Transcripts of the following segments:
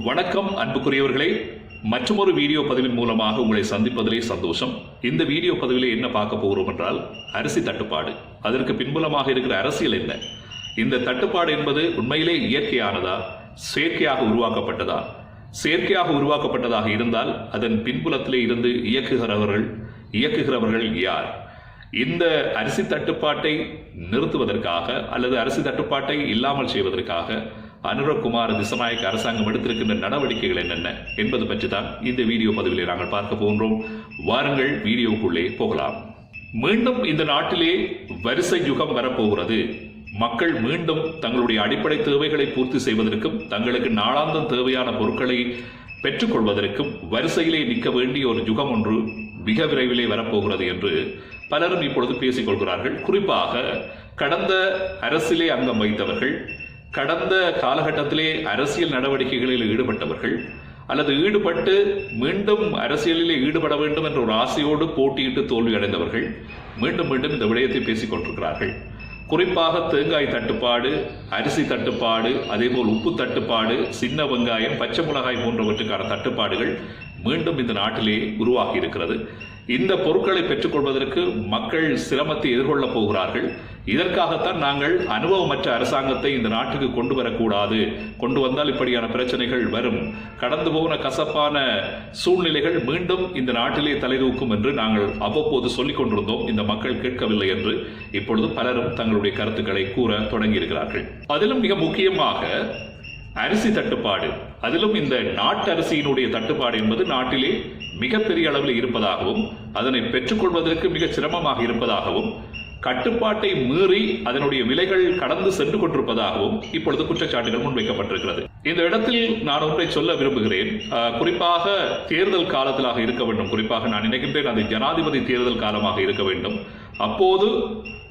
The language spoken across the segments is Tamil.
வணக்கம் அன்புக்குரியவர்களே. மற்றொரு வீடியோ பதிவின் மூலமாக உங்களை சந்திப்பதிலே சந்தோஷம். இந்த வீடியோ பதிவிலே என்ன பார்க்க போகிறோம் என்றால் அரிசி தட்டுப்பாடு. அதற்கு பின்புலமாக இருக்கிற அரசியல் என்ன? இந்த தட்டுப்பாடு என்பது உண்மையிலே இயற்கையானதா? செயற்கையாக உருவாக்கப்பட்டதா? செயற்கையாக உருவாக்கப்பட்டதாக இருந்தால் அதன் பின்புலத்திலே இருந்து இயக்குகிறவர்கள் இயக்குகிறவர்கள் யார்? இந்த அரிசி தட்டுப்பாட்டை நிறுத்துவதற்காக அல்லது அரிசி தட்டுப்பாட்டை இல்லாமல் செய்வதற்காக அனுரகுமார் திசநாயக்க அரசாங்கம் எடுத்திருக்கின்ற நடவடிக்கைகள் என்னென்ன என்பது பற்றி தான் இந்த வீடியோ பதிவிலே நாங்கள் பார்க்க போகின்றோம். வாருங்கள் வீடியோக்குள்ளே போகலாம். மீண்டும் இந்த நாட்டிலே வரிசை யுகம் வரப்போகிறது. மக்கள் மீண்டும் தங்களுடைய அடிப்படை தேவைகளை பூர்த்தி செய்வதற்கும் தங்களுக்கு நாளாந்தம் தேவையான பொருட்களை பெற்றுக்கொள்வதற்கும் வரிசையிலே நிற்க வேண்டிய ஒரு யுகம் ஒன்று மிக விரைவிலே வரப்போகிறது என்று பலரும் இப்பொழுது பேசிக் கொள்கிறார்கள் குறிப்பாக கடந்த அரசிலே அங்கம் வைத்தவர்கள் கடந்த காலகட்டத்திலே அரசியல் நடவடிக்கைகளில் ஈடுபட்டவர்கள் அல்லது ஈடுபட்டு மீண்டும் அரசியலிலே ஈடுபட வேண்டும் என்ற ஒரு ஆசையோடு போட்டியிட்டு தோல்வி அடைந்தவர்கள் மீண்டும் மீண்டும் இந்த விடயத்தை பேசிக் கொண்டிருக்கிறார்கள். குறிப்பாக தேங்காய் தட்டுப்பாடு அரிசி தட்டுப்பாடு அதேபோல் உப்பு தட்டுப்பாடு சின்ன வெங்காயம் பச்சை மிளகாய் போன்றவற்றுக்கான தட்டுப்பாடுகள் மீண்டும் இந்த நாட்டிலே உருவாகி இருக்கிறது. இந்த பொருட்களை பெற்றுக்கொள்வதற்கு மக்கள் சிரமத்தை எதிர்கொள்ளப் போகிறார்கள். இதற்காகத்தான் நாங்கள் அனுபவமற்ற அரசாங்கத்தை இந்த நாட்டுக்கு கொண்டு வரக்கூடாது. கொண்டு வந்தால் இப்படியான பிரச்சனைகள் வரும். கடந்து போன கசப்பான சூழ்நிலைகள் மீண்டும் இந்த நாட்டிலே தலைதூக்கும் என்று நாங்கள் அவ்வப்போது சொல்லிக் கொண்டிருந்தோம். இந்த மக்கள் கேட்கவில்லை என்று இப்பொழுது பலரும் தங்களுடைய கருத்துக்களை கூற தொடங்கியிருக்கிறார்கள். அதிலும் மிக முக்கியமாக அரிசி தட்டுப்பாடு. அதிலும் இந்த நாட்டு அரிசியினுடைய தட்டுப்பாடு என்பது நாட்டிலே மிகப்பெரிய அளவில் இருப்பதாகவும் அதனை பெற்றுக்கொள்வதற்கு மிக சிரமமாக இருப்பதாகவும் கட்டுப்பாட்டை மீறி அதனுடைய விலைகள் கடந்து சென்று கொண்டிருப்பதாகவும் இப்பொழுது குற்றச்சாட்டுகள் முன்வைக்கப்பட்டிருக்கிறது. இந்த இடத்தில் நான் ஒன்றை சொல்ல விரும்புகிறேன். அஹ், குறிப்பாக தேர்தல் காலத்திலாக இருக்க வேண்டும். குறிப்பாக நான் நினைக்கின்றேன் அது ஜனாதிபதி தேர்தல் காலமாக இருக்க வேண்டும். அப்போது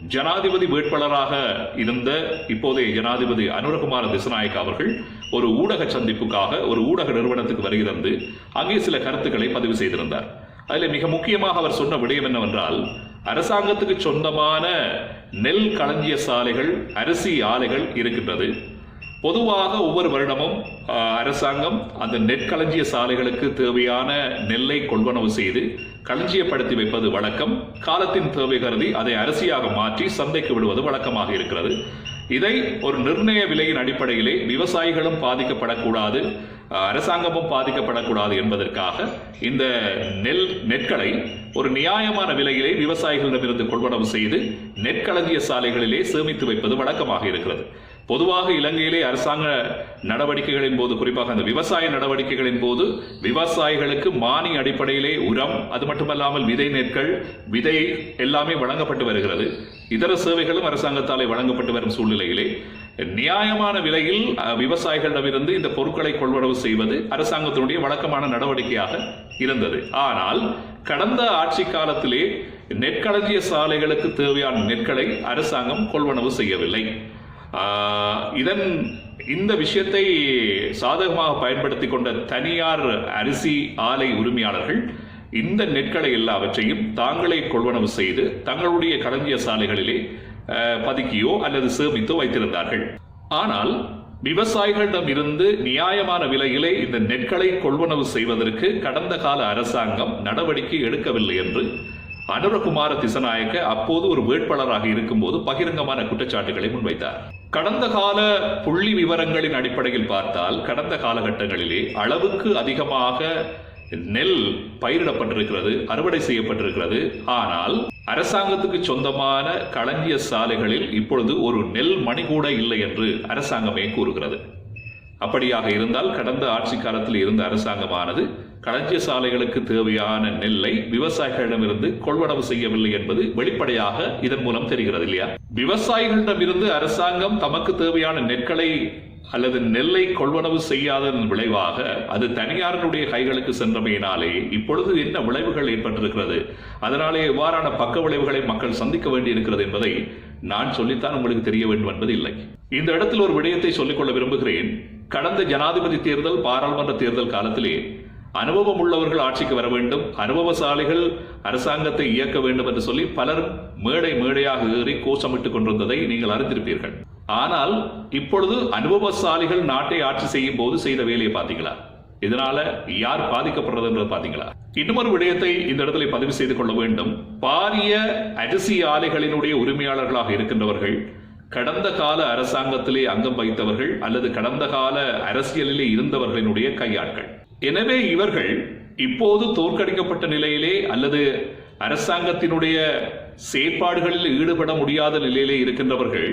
ஜனாதிபதி வேட்பாளராக இருந்த இப்போதைய ஜனாதிபதி அனுரகுமார திசநாயக் அவர்கள் ஒரு ஊடக சந்திப்புக்காக ஒரு ஊடக நிறுவனத்துக்கு வருகிறந்து அங்கே சில கருத்துக்களை பதிவு செய்திருந்தார். அதில் மிக முக்கியமாக அவர் சொன்ன விடயம் என்னவென்றால் அரசாங்கத்துக்கு சொந்தமான நெல் களஞ்சிய சாலைகள் அரிசி ஆலைகள் இருக்கின்றது. பொதுவாக ஒவ்வொரு வருடமும் அரசாங்கம் அந்த நெற்களஞ்சிய சாலைகளுக்கு தேவையான நெல்லை கொள்வனவு செய்து களஞ்சியப்படுத்தி வைப்பது வழக்கம். காலத்தின் தேவை கருதி அதை அரிசியாக மாற்றி சந்தைக்கு விடுவது வழக்கமாக இருக்கிறது. இதை ஒரு நிர்ணய விலையின் அடிப்படையிலே விவசாயிகளும் பாதிக்கப்படக்கூடாது அரசாங்கமும் பாதிக்கப்படக்கூடாது என்பதற்காக இந்த நெல் நெற்களை ஒரு நியாயமான விலையிலே விவசாயிகளிடமிருந்து கொள்வனவு செய்து நெற்களஞ்சிய சாலைகளிலே சேமித்து வைப்பது வழக்கமாக இருக்கிறது. பொதுவாக இலங்கையிலே அரசாங்க நடவடிக்கைகளின் போது குறிப்பாக அந்த விவசாய நடவடிக்கைகளின் போது விவசாயிகளுக்கு மானிய அடிப்படையிலே உரம் அது மட்டுமல்லாமல் விதை நெற்கள் விதை எல்லாமே வழங்கப்பட்டு வருகிறது. இதர சேவைகளும் அரசாங்கத்தாலே வழங்கப்பட்டு வரும் சூழ்நிலையிலே. நியாயமான விலையில் விவசாயிகளிடமிருந்து இந்த பொருட்களை கொள்வனவு செய்வது அரசாங்கத்தினுடைய வழக்கமான நடவடிக்கையாக இருந்தது. ஆனால் கடந்த ஆட்சி காலத்திலே நெற்களஞ்சிய சாலைகளுக்கு தேவையான நெற்களை அரசாங்கம் கொள்வனவு செய்யவில்லை. இதன் இந்த விஷயத்தை சாதகமாக பயன்படுத்தி கொண்ட தனியார் அரிசி ஆலை உரிமையாளர்கள் இந்த நெற்களை எல்லாவற்றையும் தாங்களே கொள்வனவு செய்து தங்களுடைய களஞ்சிய சாலைகளிலே பதுக்கியோ அல்லது சேமித்தோ வைத்திருந்தார்கள். ஆனால் விவசாயிகளிடம் இருந்து நியாயமான விலையிலே இந்த நெற்களை கொள்வனவு செய்வதற்கு கடந்த கால அரசாங்கம் நடவடிக்கை எடுக்கவில்லை என்று அனுரகுமார திசநாயக்க அப்போது ஒரு வேட்பாளராக இருக்கும்போது பகிரங்கமான குற்றச்சாட்டுகளை முன்வைத்தார். கடந்த கால புள்ளி விவரங்களின் அடிப்படையில் பார்த்தால் கடந்த காலகட்டங்களிலே அளவுக்கு அதிகமாக நெல் பயிரிடப்பட்டிருக்கிறது அறுவடை செய்யப்பட்டிருக்கிறது. ஆனால் அரசாங்கத்துக்கு சொந்தமான களஞ்சிய சாலைகளில் இப்பொழுது ஒரு நெல் மணி கூட இல்லை என்று அரசாங்கமே கூறுகிறது. அப்படியாக இருந்தால் கடந்த ஆட்சி காலத்தில் இருந்த அரசாங்கமானது களஞ்சிய சாலைகளுக்கு தேவையான நெல்லை விவசாயிகளிடமிருந்து கொள்வனவு செய்யவில்லை என்பது வெளிப்படையாக இதன் மூலம் தெரிகிறது இல்லையா? விவசாயிகளிடமிருந்து அரசாங்கம் தமக்கு தேவையான நெற்களை அல்லது நெல்லை கொள்வனவு செய்யாததன் விளைவாக அது தனியாரினுடைய கைகளுக்கு சென்றமையினாலே இப்பொழுது என்ன விளைவுகள் ஏற்பட்டிருக்கிறது? அதனாலே எவ்வாறான பக்க விளைவுகளை மக்கள் சந்திக்க வேண்டியிருக்கிறது என்பதை நான் சொல்லித்தான் உங்களுக்கு தெரிய வேண்டும் என்பது இல்லை. இந்த இடத்தில் ஒரு விடயத்தை சொல்லிக்கொள்ள விரும்புகிறேன். கடந்த ஜனாதிபதி தேர்தல் பாராளுமன்ற தேர்தல் காலத்திலே அனுபவம் உள்ளவர்கள் ஆட்சிக்கு வர வேண்டும். அனுபவசாலிகள் அரசாங்கத்தை இயக்க வேண்டும் என்று சொல்லி பலர் மேடை மேடையாக ஏறி கோஷமிட்டுக் கொண்டிருந்ததை நீங்கள் அறிந்திருப்பீர்கள். ஆனால் இப்பொழுது அனுபவசாலிகள் நாட்டை ஆட்சி செய்யும் போது செய்த வேலையை பார்த்தீங்களா? இதனால யார் பாதிக்கப்படுறதுன்றது பாத்தீங்களா இன்னுமொரு விடயத்தை இந்த இடத்துல பதிவு செய்து கொள்ள வேண்டும். பாரிய அரிசி ஆலைகளினுடைய உரிமையாளர்களாக இருக்கின்றவர்கள் கடந்த கால அரசாங்கத்திலே அங்கம் வைத்தவர்கள் அல்லது கடந்த கால அரசியலிலே இருந்தவர்களினுடைய கையாட்கள். எனவே இவர்கள் இப்போது தோற்கடிக்கப்பட்ட நிலையிலே அல்லது அரசாங்கத்தினுடைய செயற்பாடுகளில் ஈடுபட முடியாத நிலையிலே இருக்கின்றவர்கள்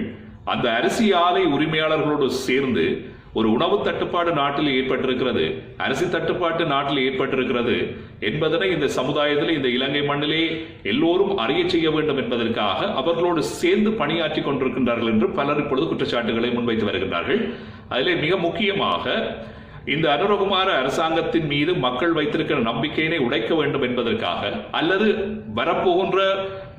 அந்த அரிசி ஆலை உரிமையாளர்களோடு சேர்ந்து ஒரு உணவு தட்டுப்பாடு நாட்டில் ஏற்பட்டிருக்கிறது அரிசி தட்டுப்பாட்டு நாட்டில் ஏற்பட்டிருக்கிறது என்பதனை இந்த சமுதாயத்தில் இந்த இலங்கை மண்ணிலே எல்லோரும் அறிய செய்ய வேண்டும் என்பதற்காக அவர்களோடு சேர்ந்து பணியாற்றி கொண்டிருக்கின்றார்கள் என்று பலர் இப்பொழுது குற்றச்சாட்டுகளை முன்வைத்து வருகின்றார்கள். அதிலே மிக முக்கியமாக இந்த அனுரகுமார அரசாங்கத்தின் மீது மக்கள் வைத்திருக்கிற நம்பிக்கையினை உடைக்க வேண்டும் என்பதற்காக அல்லது வரப்போகின்ற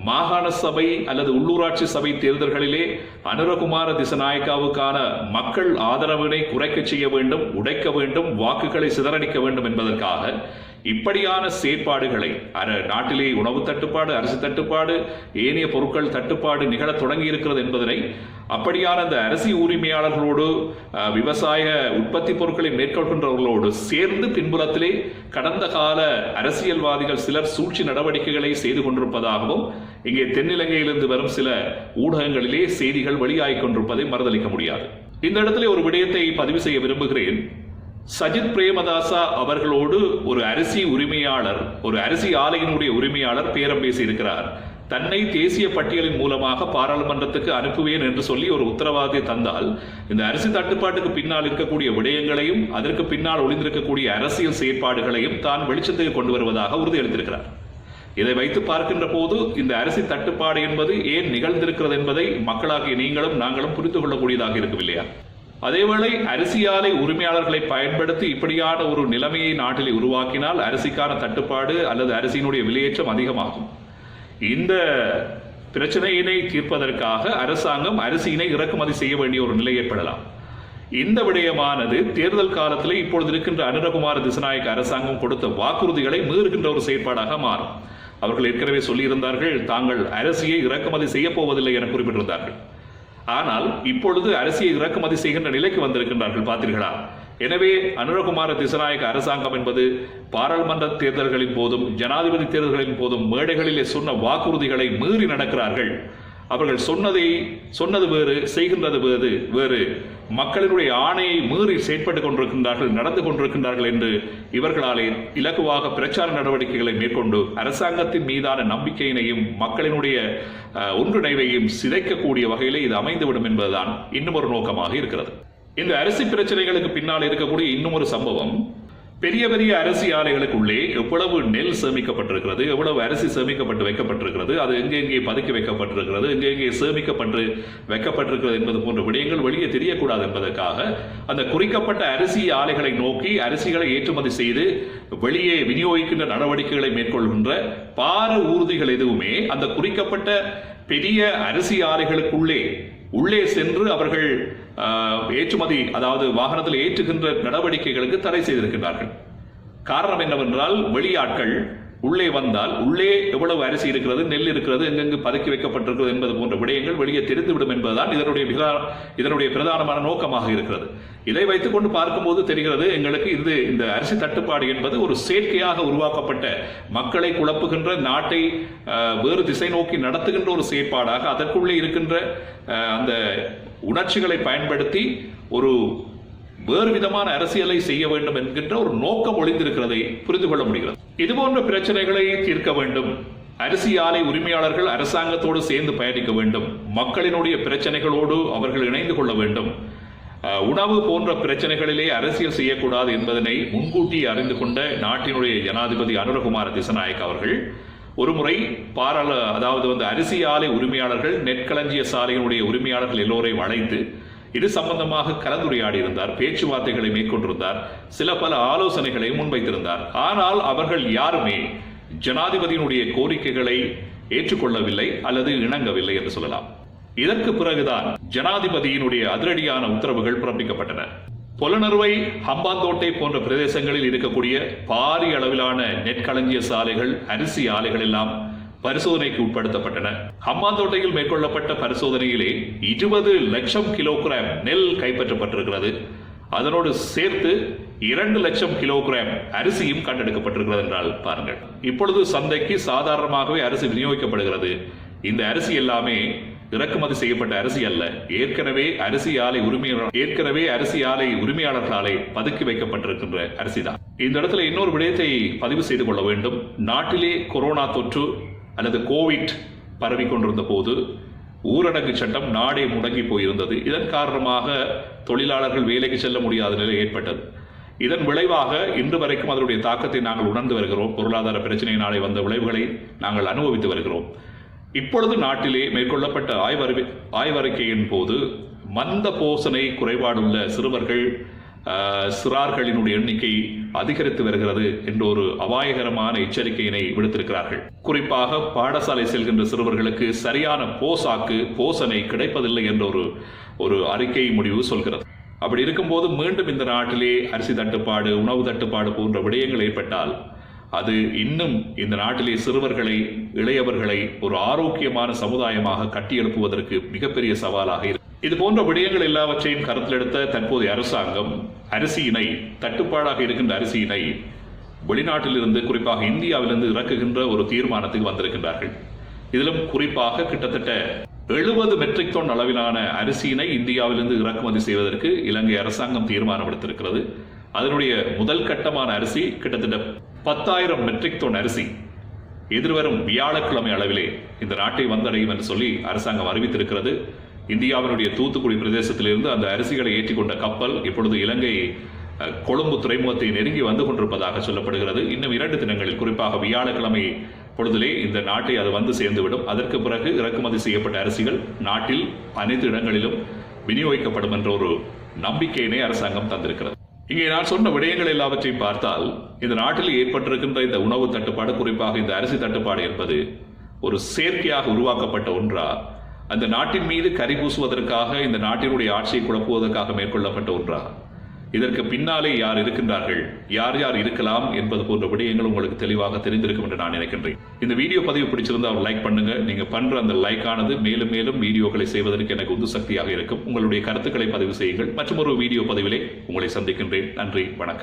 மாகாண சபை அல்லது உள்ளூராட்சி சபை தேர்தல்களிலே அனுரகுமார திசநாயக்காவுக்கான மக்கள் ஆதரவினை குறைக்க செய்ய வேண்டும் உடைக்க வேண்டும் வாக்குகளை சிதறடிக்க வேண்டும் என்பதற்காக இப்படியான செயற்பாடுகளை அர- நாட்டிலே உணவு தட்டுப்பாடு அரிசி தட்டுப்பாடு ஏனைய பொருட்கள் தட்டுப்பாடு நிகழத் தொடங்கி இருக்கிறது என்பதனை அப்படியான அந்த அரிசி உரிமையாளர்களோடு விவசாய உற்பத்தி பொருட்களை மேற்கொள்கின்றவர்களோடு சேர்ந்து பின்புலத்திலே கடந்த கால அரசியல்வாதிகள் சிலர் சூழ்ச்சி நடவடிக்கைகளை செய்து கொண்டிருப்பதாகவும் இங்கே தென்னிலங்கையிலிருந்து வரும் சில ஊடகங்களிலே செய்திகள் வெளியாகிக் கொண்டிருப்பதை மறுதளிக்க முடியாது. இந்த இடத்திலே ஒரு விடயத்தை பதிவு செய்ய விரும்புகிறேன். சஜித் பிரேமதாசா அவர்களோடு ஒரு அரிசி உரிமையாளர் ஒரு அரிசி ஆலையினுடைய உரிமையாளர் பேரம் பேசியிருக்கிறார். தன்னை தேசிய பட்டியலின் மூலமாக பாராளுமன்றத்துக்கு அனுப்புவேன் என்று சொல்லி ஒரு உத்தரவாதத்தை தந்தால் இந்த அரிசி தட்டுப்பாட்டுக்கு பின்னால் இருக்கக்கூடிய விடயங்களையும் அதற்கு பின்னால் ஒளிந்திருக்கக்கூடிய அரசியல் செயற்பாடுகளையும் தான் வெளிச்சத்துக்கு கொண்டு வருவதாக உறுதியளித்திருக்கிறார். இதை வைத்து பார்க்கின்ற போது இந்த அரிசி தட்டுப்பாடு என்பது ஏன் நிகழ்ந்திருக்கிறது என்பதை மக்களாகிய நீங்களும் நாங்களும் புரிந்து கொள்ளக்கூடியதாக இருக்கவில்லையா அதேவேளை அரிசி ஆலை உரிமையாளர்களை பயன்படுத்தி இப்படியான ஒரு நிலைமையை நாட்டில் உருவாக்கினால் அரிசிக்கான தட்டுப்பாடு அல்லது அரிசியினுடைய விலையேற்றம் அதிகமாகும். இந்த பிரச்சனையினை தீர்ப்பதற்காக அரசாங்கம் அரிசியினை இறக்குமதி செய்ய வேண்டிய ஒரு நிலை ஏற்படலாம். இந்த விடயமானது தேர்தல் காலத்தில் இப்பொழுது இருக்கின்ற அனுரகுமார திசநாயக்க அரசாங்கம் கொடுத்த வாக்குறுதிகளை மீறுகின்ற ஒரு செயற்பாடாக மாறும். அவர்கள் ஏற்கனவே சொல்லியிருந்தார்கள் தாங்கள் அரிசியை இறக்குமதி செய்ய போவதில்லை என குறிப்பிட்டிருந்தார்கள். ஆனால் இப்பொழுது அரிசியை இறக்குமதி செய்கின்ற நிலைக்கு வந்திருக்கின்றார்கள் பார்த்தீர்களா? எனவே அனுரகுமார திசநாயக அரசாங்கம் என்பது பாராளுமன்ற தேர்தல்களின் போதும் ஜனாதிபதி தேர்தல்களின் போதும் மேடைகளிலே சொன்ன வாக்குறுதிகளை மீறி நடக்கிறார்கள். அவர்கள் சொன்னதை சொன்னது வேறு செய்கின்றது வேறு வேறு. மக்களினுடைய ஆணையை மீறி செயற்பட்டுக் கொண்டிருக்கின்றார்கள் நடந்து கொண்டிருக்கின்றார்கள் என்று இவர்களாலே இலகுவாக பிரச்சார நடவடிக்கைகளை மேற்கொண்டு அரசாங்கத்தின் மீதான நம்பிக்கையினையும் மக்களினுடைய ஒன்றிணைவையும் சிதைக்கக்கூடிய வகையிலே இது அமைந்துவிடும் என்பதுதான் இன்னும் ஒரு நோக்கமாக இருக்கிறது. இந்த அரிசி பிரச்சனைகளுக்கு பின்னால் இருக்கக்கூடிய இன்னும் ஒரு சம்பவம். பெரிய பெரிய அரிசி ஆலைகளுக்குள்ளே எவ்வளவு நெல் சேமிக்கப்பட்டிருக்கிறது எவ்வளவு அரிசி சேமிக்கப்பட்டு வைக்கப்பட்டிருக்கிறது அது எங்கெங்கே பதுக்கி வைக்கப்பட்டிருக்கிறது எங்கெங்கே சேமிக்கப்பட்டு வைக்கப்பட்டிருக்கிறது என்பது போன்ற விடயங்கள் வெளியே தெரியக்கூடாது என்பதற்காக அந்த குறிக்கப்பட்ட அரிசி ஆலைகளை நோக்கி அரிசிகளை ஏற்றுமதி செய்து வெளியே விநியோகிக்கின்ற நடவடிக்கைகளை மேற்கொள்கின்ற பார ஊர்திகள் எதுவுமே அந்த குறிக்கப்பட்ட பெரிய அரிசி ஆலைகளுக்குள்ளே உள்ளே சென்று அவர்கள் ஏற்றுமதி அதாவது வாகனத்தில் ஏற்றுகின்ற நடவடிக்கைகளுக்கு தடை செய்திருக்கிறார்கள் காரணம் என்னவென்றால் வெளியாட்கள் உள்ளே வந்தால் உள்ளே எவ்வளவு அரிசி இருக்கிறது நெல் இருக்கிறது எங்கெங்கு பதுக்கி வைக்கப்பட்டிருக்கிறது என்பது போன்ற விடயங்கள் வெளியே தெரிந்துவிடும் என்பதுதான் இதனுடைய இதனுடைய பிரதானமான நோக்கமாக இருக்கிறது. இதை வைத்துக்கொண்டு பார்க்கும்போது தெரிகிறது எங்களுக்கு இது இந்த அரிசி தட்டுப்பாடு என்பது ஒரு செயற்கையாக உருவாக்கப்பட்ட மக்களை குழப்புகின்ற நாட்டை வேறு திசை நோக்கி நடத்துகின்ற ஒரு செயற்பாடாக அதற்குள்ளே இருக்கின்ற அந்த உணர்ச்சிகளை பயன்படுத்தி ஒரு வேறு விதமான அரசியலை செய்ய வேண்டும் என்கின்ற ஒரு நோக்கம் ஒளிந்திருக்கிறதை புரிந்து கொள்ள முடிகிறது. இது போன்ற பிரச்சனைகளை தீர்க்க வேண்டும். அரிசி ஆலை உரிமையாளர்கள் அரசாங்கத்தோடு சேர்ந்து பயணிக்க வேண்டும். மக்களினுடைய பிரச்சனைகளோடு அவர்கள் இணைந்து கொள்ள வேண்டும். உணவு போன்ற பிரச்சனைகளிலே அரசியல் செய்யக்கூடாது என்பதனை முன்கூட்டி அறிந்து கொண்ட நாட்டினுடைய ஜனாதிபதி அனுரகுமார திசநாயக் அவர்கள் ஒருமுறை பாராள அதாவது வந்து அரிசி ஆலை உரிமையாளர்கள் நெற்களஞ்சிய சாலையினுடைய உரிமையாளர்கள் எல்லோரையும் அழைத்து இது சம்பந்தமாக கலந்துரையாடி இருந்தார் பேச்சுவார்த்தைகளை மேற்கொண்டிருந்தார் சில பல ஆலோசனைகளை முன்வைத்திருந்தார். ஆனால் அவர்கள் யாருமே ஜனாதிபதியினுடைய கோரிக்கைகளை ஏற்றுக்கொள்ளவில்லை அல்லது இணங்கவில்லை என்று சொல்லலாம். இதற்கு பிறகுதான் ஜனாதிபதியினுடைய அதிரடியான உத்தரவுகள் பிறப்பிக்கப்பட்டன. பொலனறுவை ஹம்பாந்தோட்டை போன்ற பிரதேசங்களில் இருக்கக்கூடிய பாரிய அளவிலான நெற்களஞ்சிய சாலைகள் அரிசி ஆலைகள் எல்லாம் பரிசோதனைக்கு உட்படுத்தப்பட்டன. ஹம்மாந்தோட்டையில் மேற்கொள்ளப்பட்ட பரிசோதனையிலே இருபது லட்சம் கிலோகிராம் நெல் கைப்பற்றப்பட்டிருக்கிறது. அதனோடு சேர்த்து இரண்டு லட்சம் கிலோகிராம் அரிசியும் கண்டெடுக்கப்பட்டிருக்கிறது என்றால் பாருங்கள். இப்பொழுது சந்தைக்கு சாதாரணமாகவே அரிசி விநியோகிக்கப்படுகிறது. இந்த அரிசி எல்லாமே இறக்குமதி செய்யப்பட்ட அரிசி அல்ல. ஏற்கனவே அரிசி ஆலை உரிமையாளர் ஏற்கனவே அரிசி ஆலை உரிமையாளர்களாலே பதுக்கி வைக்கப்பட்டிருக்கின்ற அரிசி தான் இந்த இடத்துல இன்னொரு விடயத்தை பதிவு செய்து கொள்ள வேண்டும். நாட்டிலே கொரோனா தொற்று அல்லது கோவிட் பரவி கொண்டிருந்த போது ஊரடங்கு சட்டம் நாடே முடங்கி போயிருந்தது. இதன் காரணமாக தொழிலாளர்கள் வேலைக்கு செல்ல முடியாத நிலை ஏற்பட்டது. இதன் விளைவாக இன்று வரைக்கும் அதனுடைய தாக்கத்தை நாங்கள் உணர்ந்து வருகிறோம். பொருளாதார பிரச்சனையினாலே வந்த விளைவுகளை நாங்கள் அனுபவித்து வருகிறோம். இப்பொழுது நாட்டிலே மேற்கொள்ளப்பட்ட ஆய்வறிவி ஆய்வறிக்கையின் போது மந்த போசனை குறைபாடுள்ள சிறுவர்கள் சிறார்களினுடைய எண்ணிக்கை அதிகரித்து வருகிறது என்ற ஒரு அபாயகரமான எச்சரிக்கையினை விடுத்திருக்கிறார்கள். குறிப்பாக பாடசாலை செல்கின்ற சிறுவர்களுக்கு சரியான போசாக்கு போசனை கிடைப்பதில்லை என்ற ஒரு ஒரு அறிக்கை முடிவு சொல்கிறது. அப்படி இருக்கும்போது மீண்டும் இந்த நாட்டிலே அரிசி தட்டுப்பாடு உணவு தட்டுப்பாடு போன்ற விடயங்கள் ஏற்பட்டால் அது இன்னும் இந்த நாட்டிலே சிறுவர்களை இளையவர்களை ஒரு ஆரோக்கியமான சமுதாயமாக கட்டியெழுப்புவதற்கு மிகப்பெரிய சவாலாக இருக்கும் இது போன்ற விடயங்கள் எல்லாவற்றையும் கருத்தில் எடுத்த தற்போதைய அரசாங்கம் அரிசியினை தட்டுப்பாடாக இருக்கின்ற அரிசியினை வெளிநாட்டிலிருந்து குறிப்பாக இந்தியாவிலிருந்து இறக்குகின்ற ஒரு தீர்மானத்துக்கு வந்திருக்கின்றார்கள். இதிலும் குறிப்பாக கிட்டத்தட்ட எழுபது மெட்ரிக் டன் அளவிலான அரிசியினை இந்தியாவிலிருந்து இறக்குமதி செய்வதற்கு இலங்கை அரசாங்கம் தீர்மானம் எடுத்திருக்கிறது அதனுடைய முதல் கட்டமான அரிசி கிட்டத்தட்ட பத்தாயிரம் மெட்ரிக் டன் அரிசி எதிர்வரும் வியாழக்கிழமை அளவிலே இந்த நாட்டை வந்தடையும் என்று சொல்லி அரசாங்கம் அறிவித்திருக்கிறது. இந்தியாவினுடைய தூத்துக்குடி பிரதேசத்திலிருந்து அந்த அரிசிகளை ஏற்றிக்கொண்ட கப்பல் இப்பொழுது இலங்கை கொழும்பு துறைமுகத்தை நெருங்கி வந்து கொண்டிருப்பதாக சொல்லப்படுகிறது. இன்னும் இரண்டு தினங்களில் குறிப்பாக வியாழக்கிழமை பொழுதிலே இந்த நாட்டை அது வந்து சேர்ந்துவிடும். அதற்கு பிறகு இறக்குமதி செய்யப்பட்ட அரிசிகள் நாட்டில் அனைத்து இடங்களிலும் விநியோகிக்கப்படும் என்ற ஒரு நம்பிக்கையினை அரசாங்கம் தந்திருக்கிறது. இங்கே நான் சொன்ன விடயங்கள் எல்லாவற்றையும் பார்த்தால் இந்த நாட்டில் ஏற்பட்டிருக்கின்ற இந்த உணவு தட்டுப்பாடு குறிப்பாக இந்த அரிசி தட்டுப்பாடு என்பது ஒரு செயற்கையாக உருவாக்கப்பட்ட ஒன்றா அந்த நாட்டின் மீது கரி பூசுவதற்காக இந்த நாட்டினுடைய ஆட்சியை குழப்புவதற்காக மேற்கொள்ளப்பட்ட ஒன்றா இதற்கு பின்னாலே யார் இருக்கின்றார்கள் யார் யார் இருக்கலாம் என்பது போன்ற விடயங்கள் உங்களுக்கு தெளிவாக தெரிந்திருக்கும் என்று நான் நினைக்கின்றேன். இந்த வீடியோ பதிவு பிடிச்சிருந்தா அவர் லைக் பண்ணுங்க. நீங்க பண்ற அந்த லைக் ஆனது மேலும் மேலும் வீடியோக்களை செய்வதற்கு எனக்கு உந்து சக்தியாக இருக்கும். உங்களுடைய கருத்துக்களை பதிவு செய்யுங்கள். மற்றும் ஒரு வீடியோ பதிவிலே உங்களை சந்திக்கின்றேன். நன்றி வணக்கம்.